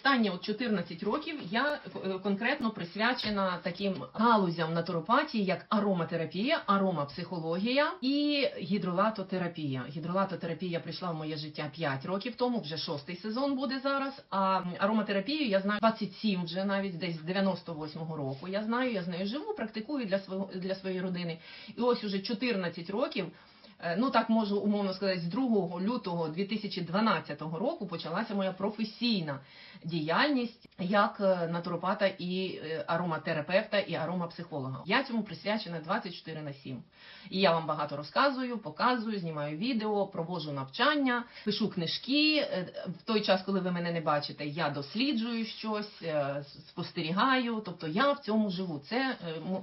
останні от 14 років я е, конкретно присвячена таким галузям натуропатії, як ароматерапія, аромапсихологія і гідролатотерапія. Гідролатотерапія прийшла в моє життя 5 років тому, вже шостий сезон буде зараз. А ароматерапію я знаю 27 вже навіть десь з 98-го року. Я знаю, я з нею живу, практикую для свого для своєї родини. І ось уже 14 років. Е, Ну так можу умовно сказати, з 2 лютого 2012 року почалася моя професійна діяльність як е, натуропата і е, ароматерапевта і аромапсихолога. Я цьому присвячена 24 на 7. І я вам багато розказую, показую, знімаю відео, проводжу навчання, пишу книжки. В той час, коли ви мене не бачите, я досліджую щось, спостерігаю. Тобто я в цьому живу. Це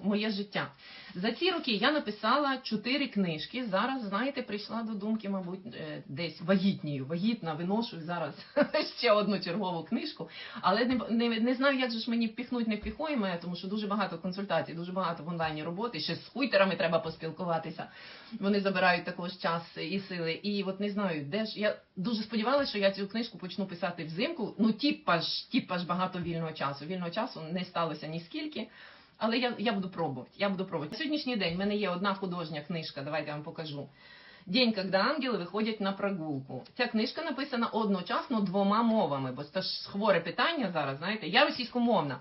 моє життя. За ці роки я написала чотири книжки. Зараз, знаєте, прийшла до думки, мабуть, е, десь вагітнію. Вагітна, виношу зараз ще одну чергову книжку. Але не, не, не знаю, як же ж мені впіхнуть, не впіхуємо, тому що дуже багато консультацій, дуже багато в онлайні роботи. Ще з хуйтерами треба поспілкуватися. Вони забирають також час і сили. І от не знаю, де ж я дуже сподівалася, що я цю книжку почну писати взимку. Ну, тіпа ж, тіпа ж багато вільного часу. Вільного часу не сталося ні скільки. Але я, я буду пробувати. Я буду пробувати. На сьогоднішній день в мене є одна художня книжка. Давайте я вам покажу. День, коли ангели виходять на прогулку. Ця книжка написана одночасно двома мовами, бо це ж хворе питання зараз. Знаєте, я російськомовна.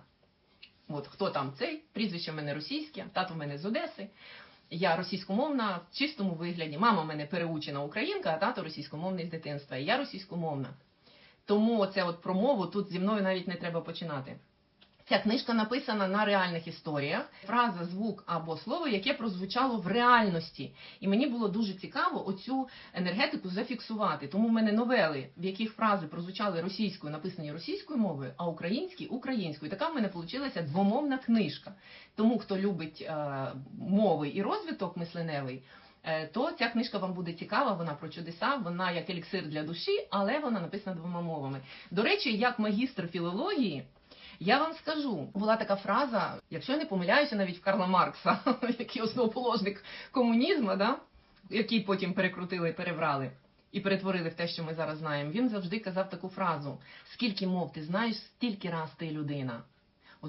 От хто там цей? Прізвище в мене російське, тато в мене з Одеси. Я російськомовна в чистому вигляді. Мама в мене переучена українка, а тато російськомовний з дитинства. І я російськомовна. Тому оце от про мову тут зі мною навіть не треба починати. Ця книжка написана на реальних історіях. Фраза, звук або слово, яке прозвучало в реальності. І мені було дуже цікаво оцю енергетику зафіксувати. Тому в мене новели, в яких фрази прозвучали російською, написані російською мовою, а українські українською. Така в мене вийшла двомовна книжка. Тому хто любить е, мови і розвиток мисленевий. е, То ця книжка вам буде цікава, вона про чудеса, вона як еліксир для душі, але вона написана двома мовами. До речі, як магістр філології, я вам скажу, була така фраза, якщо я не помиляюся, навіть в Карла Маркса, який основоположник комунізму, да? який потім перекрутили, перебрали і перетворили в те, що ми зараз знаємо. Він завжди казав таку фразу: скільки мов ти знаєш, стільки раз ти людина.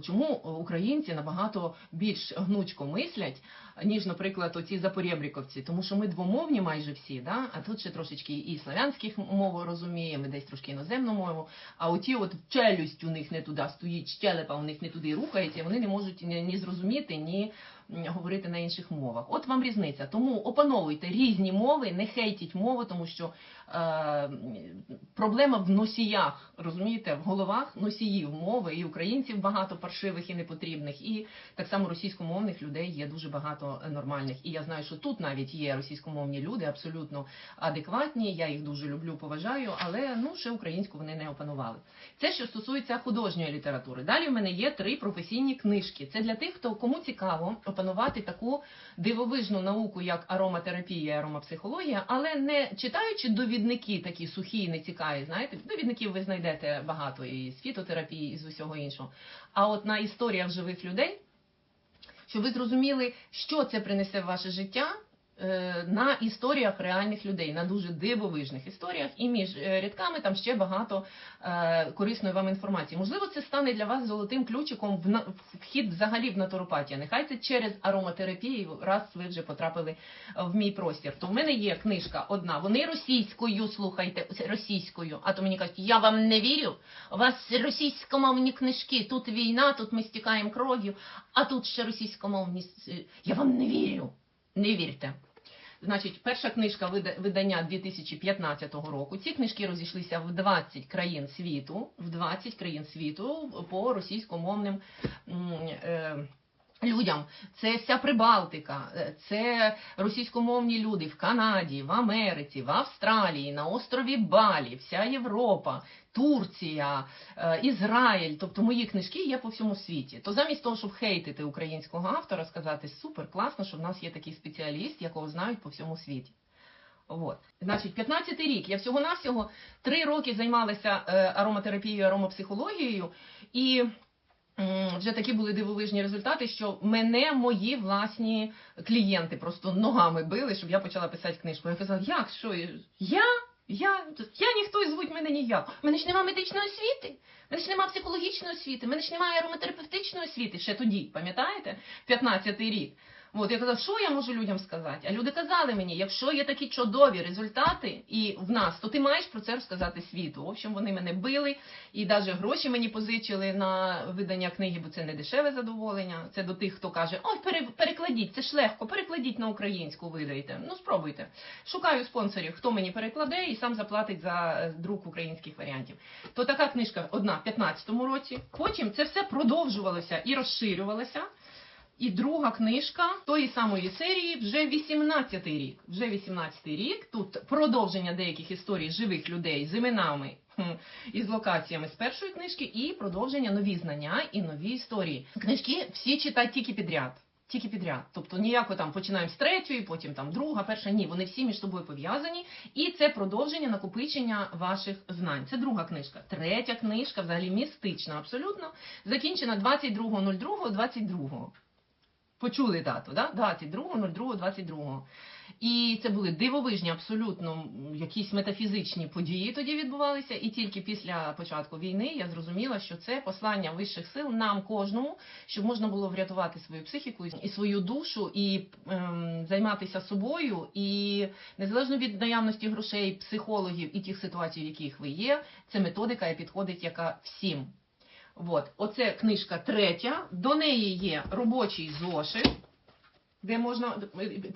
Чому українці набагато більш гнучко мислять, ніж, наприклад, оці запорєбріковці, тому що ми двомовні майже всі, да? а тут ще трошечки і славянських мову розуміємо, і десь трошки іноземну мову. А оті от челюсть у них не туди стоїть, щелепа у них не туди рухається, вони не можуть ні, зрозуміти, ні говорити на інших мовах. От вам різниця. Тому опановуйте різні мови, не хейтіть мову, тому що е, проблема в носіях, розумієте, в головах носіїв мови, і українців багато паршивих і непотрібних, і так само російськомовних людей є дуже багато е, нормальних. І я знаю, що тут навіть є російськомовні люди, абсолютно адекватні. Я їх дуже люблю, поважаю, але ну ще українську вони не опанували. Це що стосується художньої літератури. Далі в мене є три професійні книжки. Це для тих, хто кому цікаво опанувати таку дивовижну науку, як ароматерапія, аромапсихологія, але не читаючи довідники такі сухі і нецікаві, знаєте, довідників ви знайдете багато і з фітотерапії, і з усього іншого. А от на історіях живих людей, щоб ви зрозуміли, що це принесе в ваше життя. Е, На історіях реальних людей, на дуже дивовижних історіях, і між е, рядками там ще багато е, корисної вам інформації. Можливо, це стане для вас золотим ключиком в на- вхід взагалі в натуропатію. Нехай це через ароматерапію, раз ви вже потрапили в мій простір. То в мене є книжка одна. Вони російською слухайте російською. А то мені кажуть, я вам не вірю. У вас російськомовні книжки. Тут війна, тут ми стікаємо кров'ю, а тут ще російськомовні. Я вам не вірю. Не вірте. Значить, перша книжка вида- видання 2015 року. Ці книжки розійшлися в 20 країн світу, в 20 країн світу по російськомовним е, людям. Це вся Прибалтика, е, це російськомовні люди в Канаді, в Америці, в Австралії, на острові Балі, вся Європа, Турція, е, Ізраїль. Тобто мої книжки є по всьому світі. То замість того, щоб хейтити українського автора, сказати супер, класно, що в нас є такий спеціаліст, якого знають по всьому світі. От. Значить, 15 рік. Я всього-навсього три роки займалася е, ароматерапією, аромапсихологією, і вже такі були дивовижні результати, що мене мої власні клієнти просто ногами били, щоб я почала писати книжку. Я казала, як що? Я? Я, я ніхто і звуть мене ніяк. У мене ж немає медичної освіти, у мене ж немає психологічної освіти, у мене ж немає ароматерапевтичної освіти ще тоді, пам'ятаєте? 15-й рік. От я казав, що я можу людям сказати? А люди казали мені, якщо є такі чудові результати і в нас, то ти маєш про це розказати світу. В общем, вони мене били і навіть гроші мені позичили на видання книги, бо це не дешеве задоволення. Це до тих, хто каже: Ой, пере- перекладіть, це ж легко, перекладіть на українську, видайте. Ну спробуйте. Шукаю спонсорів, хто мені перекладе і сам заплатить за е, друк українських варіантів. То така книжка одна в 15-му році. Потім це все продовжувалося і розширювалося. І друга книжка тої самої серії вже 18-й рік. Вже 18-й рік. Тут продовження деяких історій живих людей з іменами і з локаціями з першої книжки, і продовження нові знання і нові історії. Книжки всі читають тільки підряд. Тільки підряд. Тобто ніяко там починаємо з третьої, потім там друга, перша. Ні, вони всі між собою пов'язані. І це продовження накопичення ваших знань. Це друга книжка. Третя книжка, взагалі містична, абсолютно, закінчена 22.02.22. Почули дату, да? 22.02.22. І це були дивовижні, абсолютно якісь метафізичні події тоді відбувалися. І тільки після початку війни я зрозуміла, що це послання вищих сил нам кожному, щоб можна було врятувати свою психіку і свою душу, і ем, займатися собою. І незалежно від наявності грошей, психологів і тих ситуацій, в яких ви є, це методика і підходить, яка всім. От, оце книжка третя. До неї є робочий зошит, де можна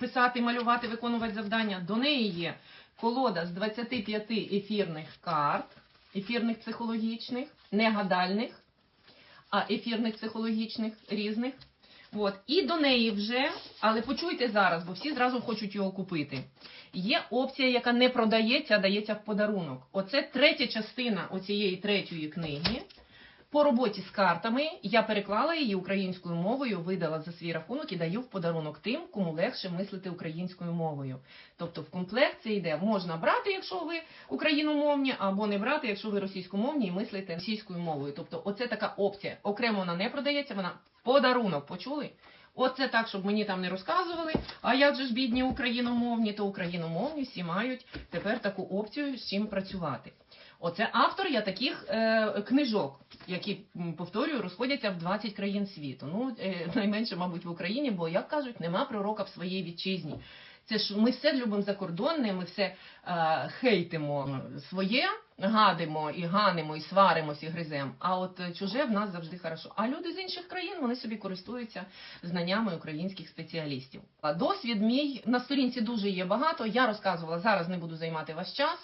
писати, малювати, виконувати завдання. До неї є колода з 25 ефірних карт, ефірних психологічних, не гадальних, а ефірних психологічних різних. От. І до неї вже, але почуйте зараз, бо всі зразу хочуть його купити. Є опція, яка не продається, а дається в подарунок. Оце третя частина оцієї третьої книги. По роботі з картами я переклала її українською мовою, видала за свій рахунок і даю в подарунок тим, кому легше мислити українською мовою. Тобто в комплект це йде можна брати, якщо ви україномовні, або не брати, якщо ви російськомовні і мислите російською мовою. Тобто, оце така опція. Окремо вона не продається, вона в подарунок. Почули? Оце так, щоб мені там не розказували. А як же ж бідні україномовні, то україномовні всі мають тепер таку опцію з чим працювати. Оце автор я таких е, книжок, які повторюю, розходяться в 20 країн світу. Ну е, найменше, мабуть, в Україні, бо як кажуть, нема пророка в своїй вітчизні. Це ж ми все любимо закордонне, ми все е, хейтимо своє, гадимо і ганимо, і сваримось, і гриземо. А от е, чуже в нас завжди хорошо. А люди з інших країн вони собі користуються знаннями українських спеціалістів. А досвід мій на сторінці дуже є багато. Я розказувала зараз, не буду займати ваш час.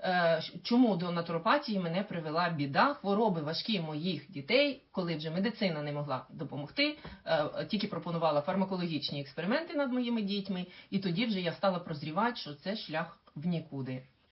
Е, Чому до натуропатії мене привела біда, хвороби важкі моїх дітей, коли вже медицина не могла допомогти, е, тільки пропонувала фармакологічні експерименти над моїми дітьми, і тоді вже я стала прозрівати, що це шлях в нікуди.